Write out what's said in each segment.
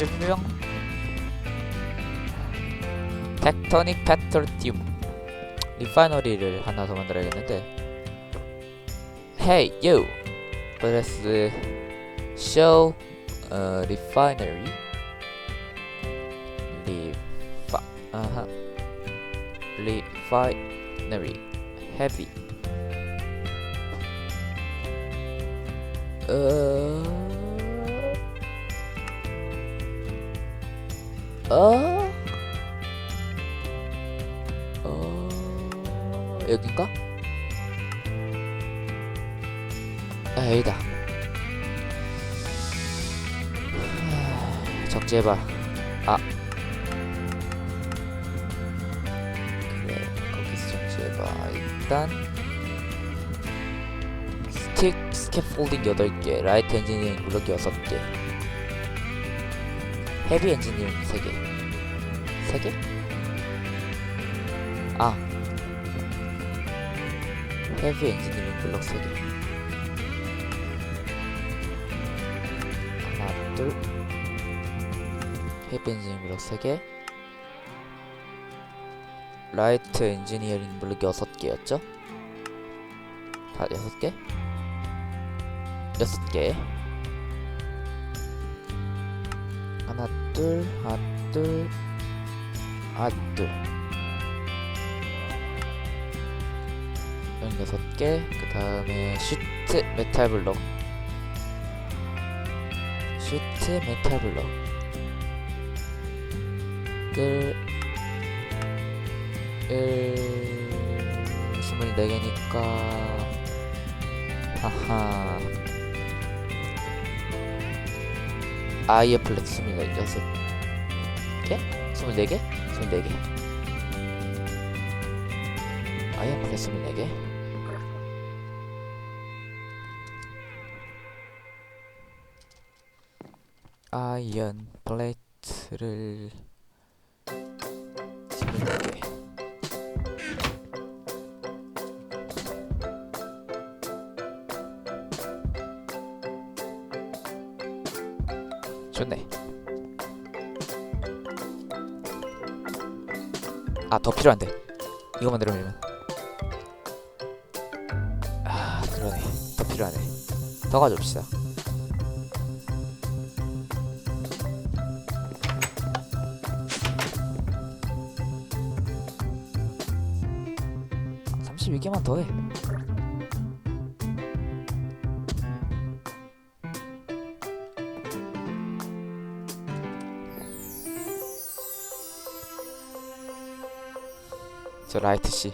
뿅뿅뿅뿅뿅 텍토닉 페트로티움 리파이너리를 하나 더 만들어야겠는데 Hey you Let's show a refinery 리파 아하 refinery heavy 어... 어? 어... 여긴가? 아, 여기다. 하, 적재해봐. 아. 그래, 거기서 적재해봐. 일단. 스틱 스캐폴딩 8개, 라이트 엔지니어링 블럭이 6개, 헤비 엔지니어링 3개. 3개? 아. 헤비 엔지니어링 블럭 3개. 하나, 둘. 헤비 엔지니어링 블럭 3개. 라이트 엔지니어링 블럭이 6개였죠? 다 6개? 여섯 개 하나 둘 하나 둘 하나 둘. 여섯 개그 다음에 슈트 메탈 블럭. 슈트 메탈 블럭. 끌 일, 스물네 개니까. 하하 아이어 플랫 26개? 24개? 24개 아이어 플랫 24개 아이언 플레이트를 더 필요한데. 이거 만들면. 아, 그러네. 더 필요하네. 더 가져옵시다. 아, 32개만 더 해. 저 라이트 씨.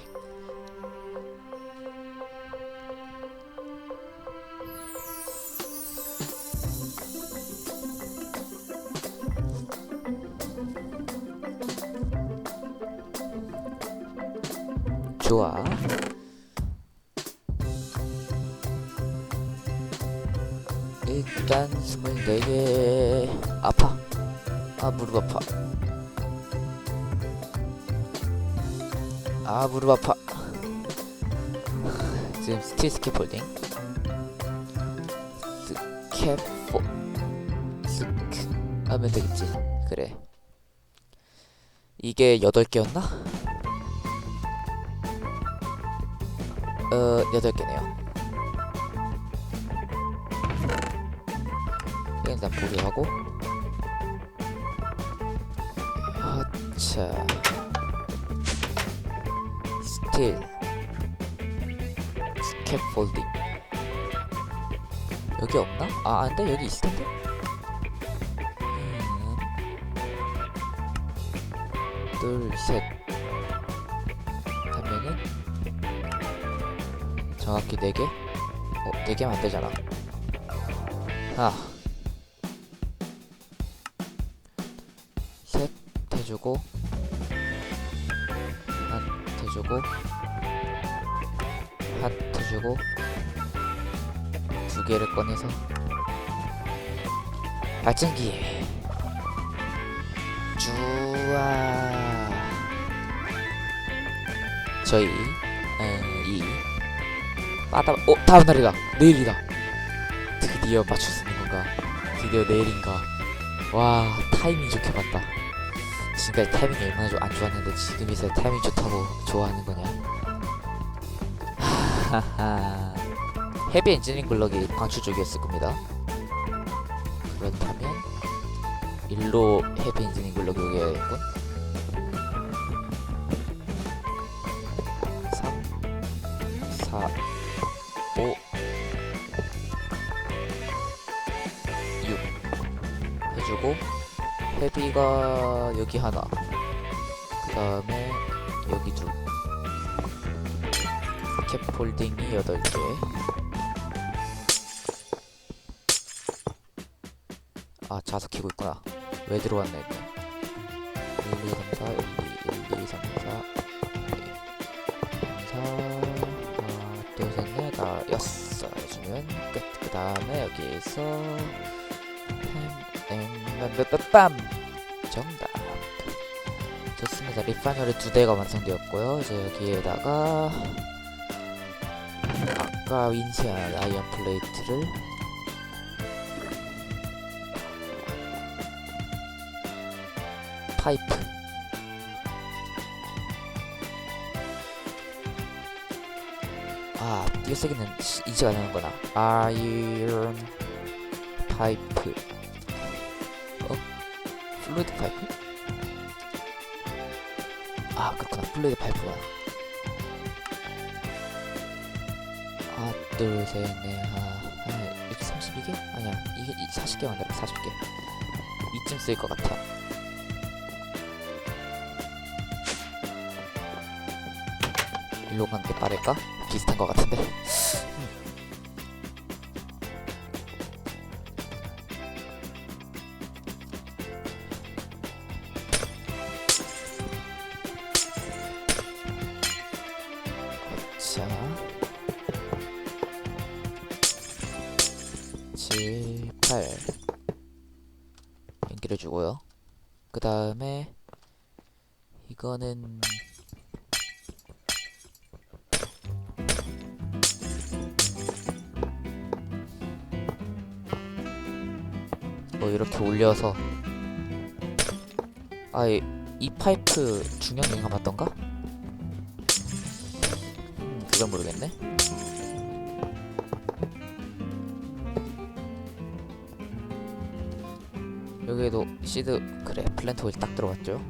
아 무릎 아파. 지금 스틸 스캐폴딩. 스캐포 스크. 하면 되겠지. 그래. 이게 8개였나? 어 8개네요. 일단 포기하고. 하차 스틸 스캐폴딩 여기 없나? 아 안돼 여기 있을 텐데 음. 둘셋 하면은 정확히 4개? 어 4개면 안 되잖아 하나 셋 해주고 해주고 하트 주고 두 개를 꺼내서 발전기. 좋아. 저희 어, 이 빠다 어 다음 날이다. 내일이다. 드디어 맞출 수 있는 건가? 드디어 내일인가? 와 타이밍 좋게 봤다. 지금까지 타이밍이 얼마나 좀안 좋았는데 지금이서 타이밍 좋다고 좋아하는 거냐 헤비 엔지닝 블럭이 방출 쪽이었을 겁니다. 그렇다면 일로 헤비 엔지닝 블럭이 오게겠군 3 4 5 6 해주고 헤비가 여기 하나 그 다음에 여기 둘 캡폴딩이 8개 아 자석 키고 있구나 왜 들어왔나 했네 1, 2, 3, 4, 1, 2, 1, 2, 3, 4 4 하나 둘셋넷 다 여섯 해주면 끝. 그 다음에 여기에서 빰빰빰빰 정답. 좋습니다. 리파이너리 두 대가 완성되었고요. 이제 여기에다가 아까 인쇄한 아이언 플레이트를 파이프 아 띄어쓰기는 시- 이제가 되는구나 아이언 파이프 어? 플루이드 파이프? 아 그렇구나 플루이드 파이프구나 하나 둘셋넷 하나 이렇게 32개? 아니야 이게 40개 만들어 40개 이쯤 쓰일 것 같아 일로 가는 게 빠를까? 비슷한 것 같은데 7, 8 연결해주고요 그 다음에 이거는 뭐 이렇게 올려서 아이 이 파이프 중형인가 맞던가? 음, 그건 모르겠네. 시드 그래 플랜트 오일 딱 들어갔죠.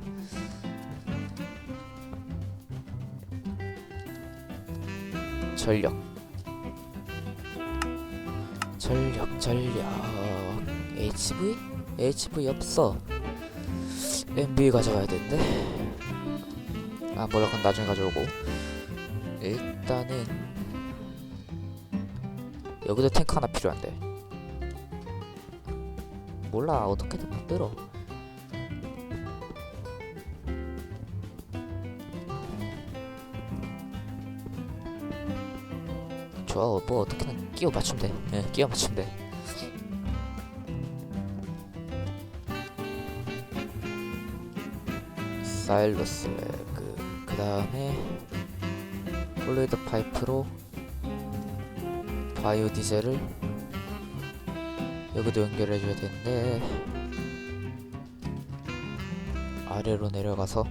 전력. 전력 전력. HV? HV 없어. MV 가져가야 되는데? 아 몰라. 그건 나중에 가져오고. 일단은 여기도 탱크 하나 필요한데 몰라. 어떻게든 만들어. 좋아. 뭐 어떻게든 끼워 맞추면 돼. 예, 끼워 맞추면 돼. 사일러스 레그. 그 다음에 폴리드 파이프로 바이오 디젤을 여기도 연결해줘야 되는데 아래로 내려가서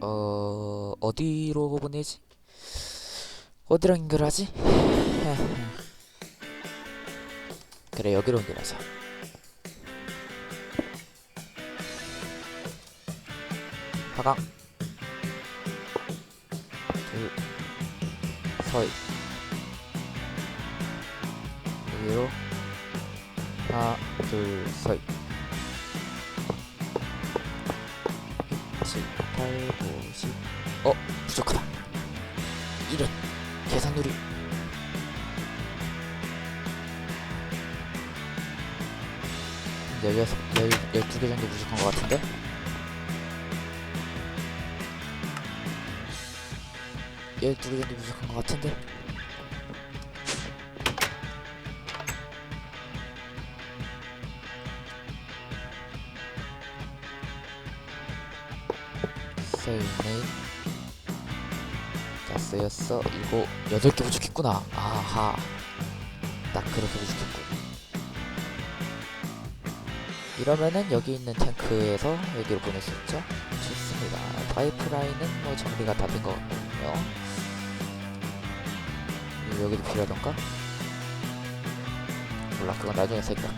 어 어디로 보내지? 어디랑 연결하지? 그래 여기로 연결하자. 하강 둘 서이 여기로 하나 둘 7, 8, 9, 10 어? 부족하다 이런 계산 누리 열여섯, 열, 열두 개 정도 부족한 것 같은데? 열두 개 정도 부족한 것 같은데? 넷, 다섯, 여섯, 일곱, 여덟 개 부족했구나. 아하. 딱 그렇게 부족했고. 이러면은 여기 있는 탱크에서 여기로 보낼 수 있죠. 좋습니다. 파이프라인은 뭐 정리가 다 된 것 같군요. 여기도 필요하던가? 몰라, 그건 나중에 생각해.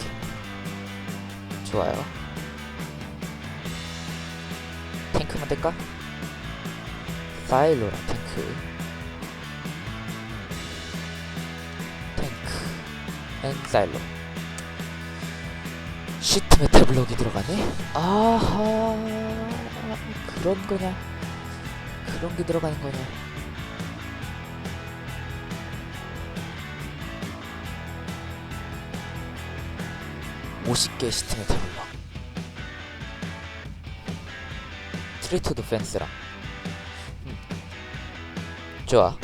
좋아요. 탱크만 될까? 사일로랑 탱크. 탱크. 앤 사일로. 시트 메탈 블록이 들어가네? 아하 그런 거냐 그런 게 들어가는 거냐 (50개) 시트 메탈 블록 트리트드 펜스랑 음. 좋아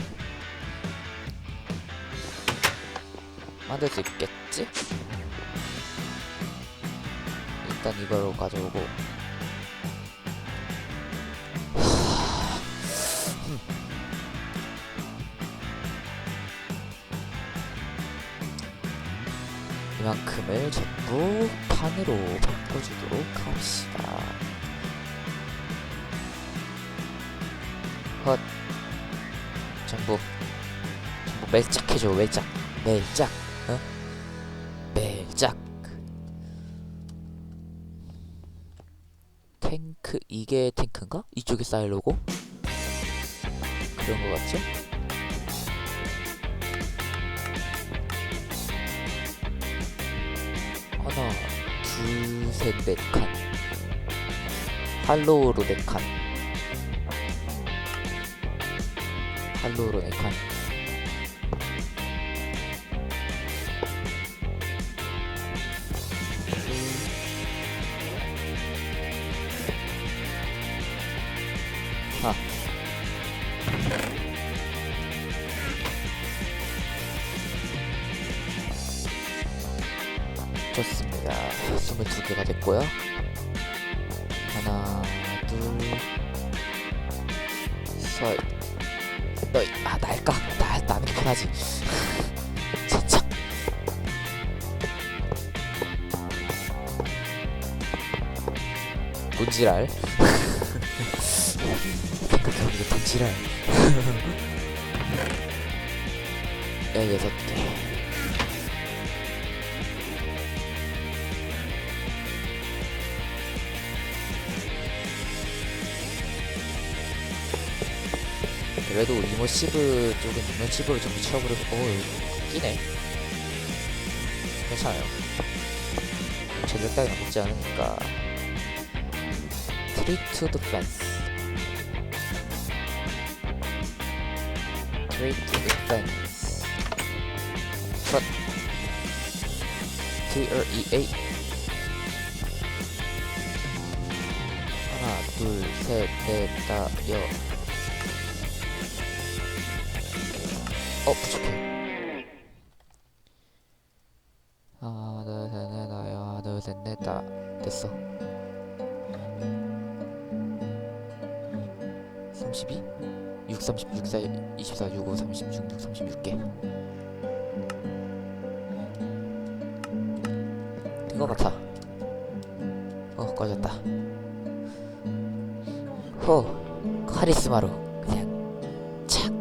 만들 수 있겠지? 일단 이걸 가져오고 하... 흠. 이만큼을 전부 판으로 바꿔주도록 합시다. 멜짝 해줘 멜짝 멜짝 어? 멜짝 탱크 이게 탱크인가? 이쪽에 사일로고? 그런 거 같죠? 하나, 둘, 셋, 넷 칸. 할로우로 네 칸. 할로우로 네 칸. 좋습니다. 22개가 됐고요. 하나, 둘, 셋, 너희, 아, 날까? 나, 나는 편하지. 진짜. 문지랄. 생각해보니까 문지랄. 야, 여섯 개. 그래도 이모시브 쪽은 이모시브로 전부 채워버려서 오 여기 끼네. 괜찮아요. 전력 따위는 먹지 않으니까. 트리트 드 펜스 트리트 드 펜스 컷 T-R-E-A 하나 둘셋넷 다섯 어 부족해. 하나 둘셋넷 하나 둘셋넷 다 됐어. 32? 6, 30, 6, 4, 24, 6, 5, 36, 6, 36개. 된 것 같아. 어 꺼졌다. 호 카리스마로 그냥 착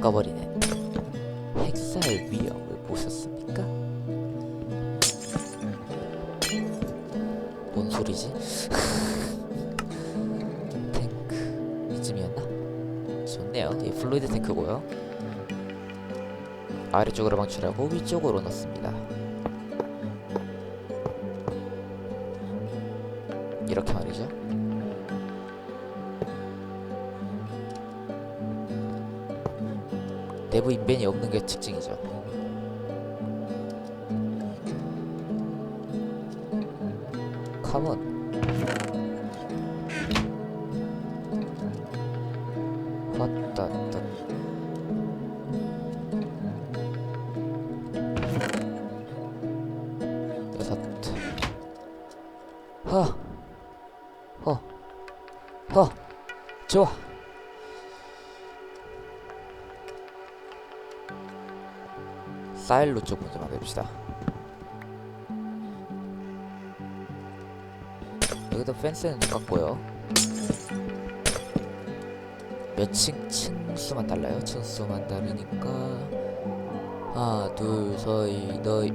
꺼버리네 핵살 위험을 보셨습니까? 뭔 소리지? 탱크 이쯤이었나? 좋네요. 이 플루이드 탱크고요. 아래쪽으로 방출하고 위쪽으로 넣습니다. 내부 인벤이 없는 게 특징이죠. 카몬. 사일로 쪽 먼저 만들읍시다. 여기도 펜스는 깎고요. 몇 층, 층수만 달라요? 층수만 다르니까 하나, 둘, 서이, 너희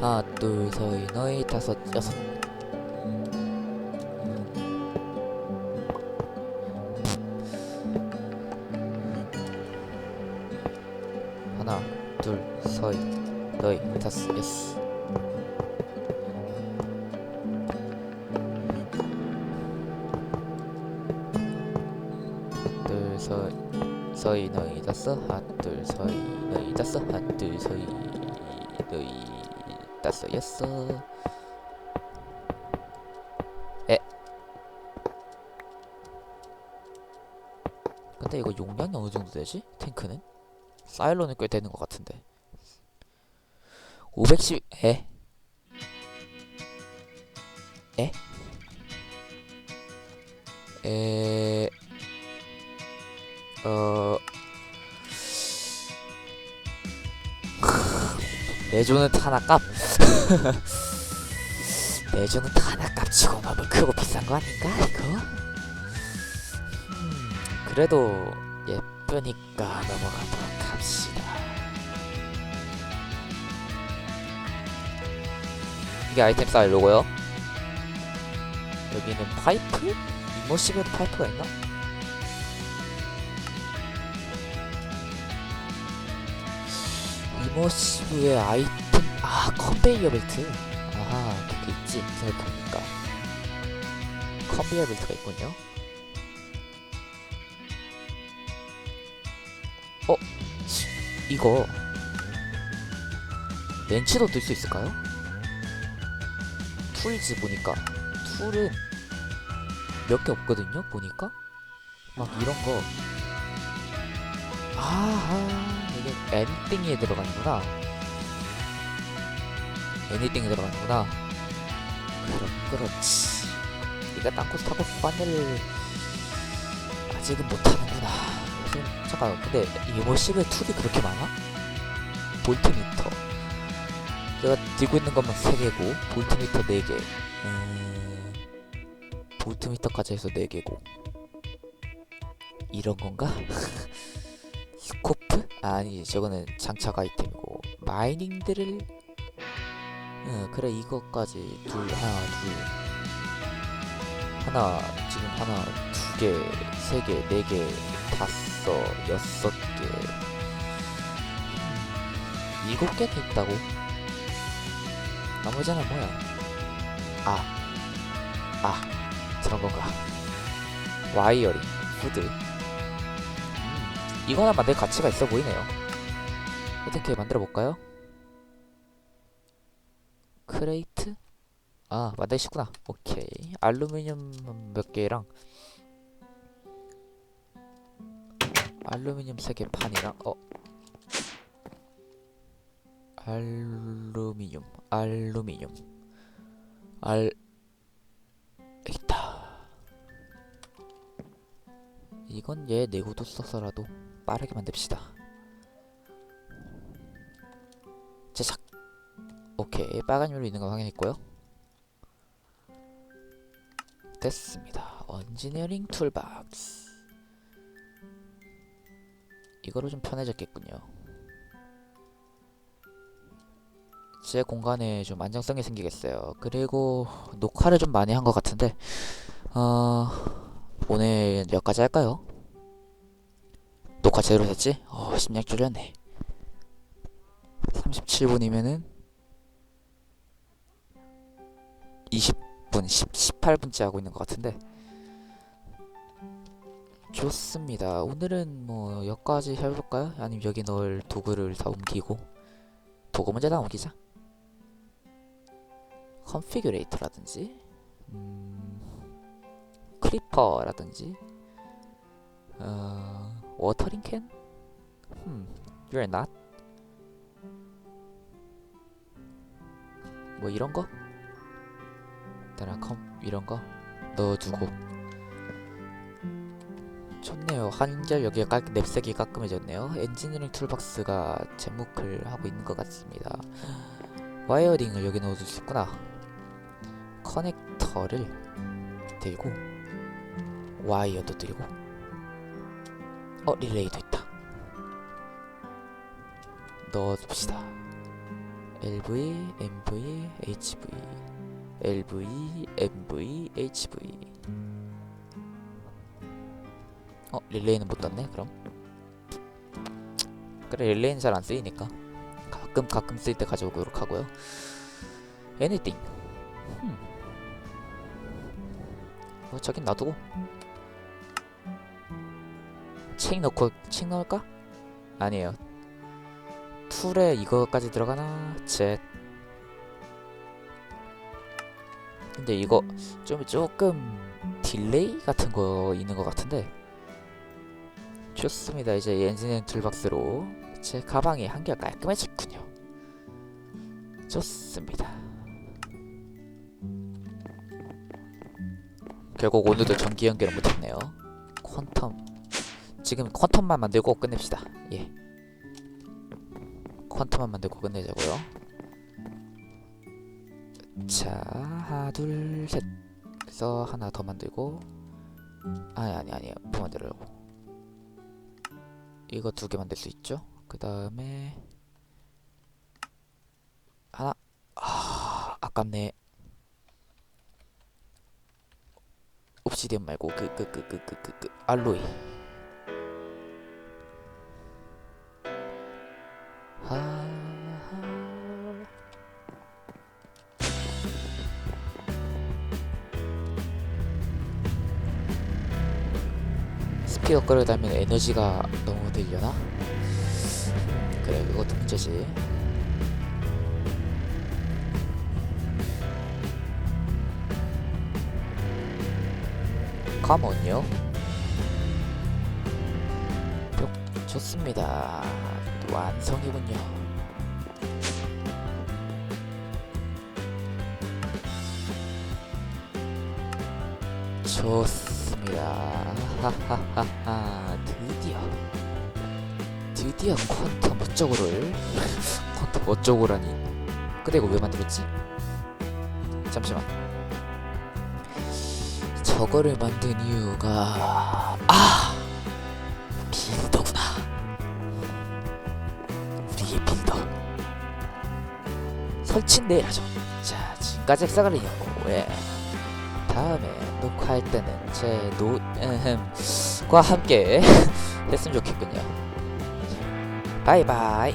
하나, 둘, 서이, 너희 다섯, 여섯 여섯. 에. 근데 이거 용량이 어느 정도 되지? 탱크는? 사일론은 꽤 되는 것 같은데. 510, 에? 에? 에? 어 내주는 타나 값 내주는 타나값 치고 너무 크고 비싼 거 아닌가 이거? 음, 그래도 예쁘니까 넘어가도록 합시다 이게 아이템 사일로고요 여기는 파이프? 이모시브 파이프가 있나? 이모시브의 아이템 아 컨베이어 벨트. 아하 그게 있지. 생각해보니까. 컨베이어 벨트가 있군요. 어? 치, 이거 렌치도 들수 있을까요? 툴즈 보니까 툴은 몇 개 없거든요 보니까? 막 이런 거. 아하 이게 애니띵에 들어가는구나 애니띵에 들어가는구나. 그럼 그렇지. 네가 땅콩 타고 바늘을 아직은 못하는구나. 무슨 잠깐 근데 이모십의 툴이 그렇게 많아? 볼트미터. 제가 들고 있는 것만 3개고 볼트미터 4개. 음... 볼트미터까지 해서 4개고. 이런 건가? 스코프? 아니 저거는 장착 아이템이고. 마이닝들을 응 그래 이것까지 둘 하나 둘. 하나 지금 하나 두 개 세 개 네 개 다섯 여섯 개. 음, 일곱 개 됐다고? 나머지는 뭐야? 아 아, 저런 건가? 와이어링 후드. 음, 이거나 만들 가치가 있어 보이네요. 어떻게 만들어 볼까요? 크레이트? 아, 만드시구나. 오케이. 알루미늄 몇 개랑 알루미늄 3개 판이랑 어 알루미늄 알루미늄 알 있다. 이건 얘 내구도 써서라도 빠르게 만듭시다. 제작. 오케이 빨간 열로 있는 거 확인했고요. 됐습니다. 언지니어링 툴박스. 이거로 좀 편해졌겠군요. 제 공간에 좀 안정성이 생기겠어요. 그리고 녹화를 좀 많이 한 것 같은데, 어, 오늘 여기까지 할까요? 녹화 제대로 됐지? 어, 심장 줄였네. 37분이면은 20분, 10, 18분째 하고 있는 것 같은데. 좋습니다. 오늘은 뭐 여기까지 해볼까요? 아니면 여기 넣을 도구를 다 옮기고 도구 먼저 다 옮기자. 컨피규레이터라든지 음, 크리퍼라든지 어, 워터링 캔? 음, you're not? 뭐 이런 거? 일단 컴 이런 거 넣어두고 좋네요. 한결 여기가 깔, 냅색이 깔끔해졌네요. 엔지니어링 툴박스가 제목을 하고 있는 것 같습니다. 와이어링을 여기 넣어줄 수 있구나. 커넥터를 들고 와이어도 들고 어 릴레이도 있다 넣어줍시다 LV, MV, HV LV, MV, HV 어 릴레이는 못 떴네 그럼. 그래 릴레이는 잘 안 쓰이니까. 가끔 가끔 쓸 때 가져오도록 하고요. Anything. 음. 어, 저긴 놔두고. 책 넣고 책 넣을까? 아니에요. 툴에 이거까지 들어가나? 제 근데 이거 좀 조금 딜레이 같은 거 있는 것 같은데. 좋습니다. 이제 엔진앤 툴박스로 제 가방이 한결 깔끔해졌군요. 좋습니다. 결국 오늘도 전기 연결을 못했네요. 퀀텀. 지금 퀀텀만 만들고 끝냅시다. 예. 퀀텀만 만들고 끝내자고요 자 하나 둘 셋. 그래서 하나 더 만들고. 아니 아니 아니에요 더 만들려고. 이거 두 개 만들 수 있죠? 그 다음에 하나. 아 아깝네. 옵시디언 말고 그 그 그 그 그그그 알로이. 하 스피어 끌어다면 에너지가 너무 들려나? 그래 그것도 문제지. 뿅 좋습니다. 완성이군요. 좋습니다 하하하하. 드디어. 드디어 퀀텀 어쩌고를. 퀀텀 어쩌고라니. 근데 이거 왜 만들었지? 잠시만. 저거를 만든 이유가 아! 빌더구나. 우리의 빌더. 설치는 내일 하죠. 자 지금까지 엑사갈리였고 예. 다음에 녹화할 때는 제 노, 과 함께 했으면 좋겠군요. 바이바이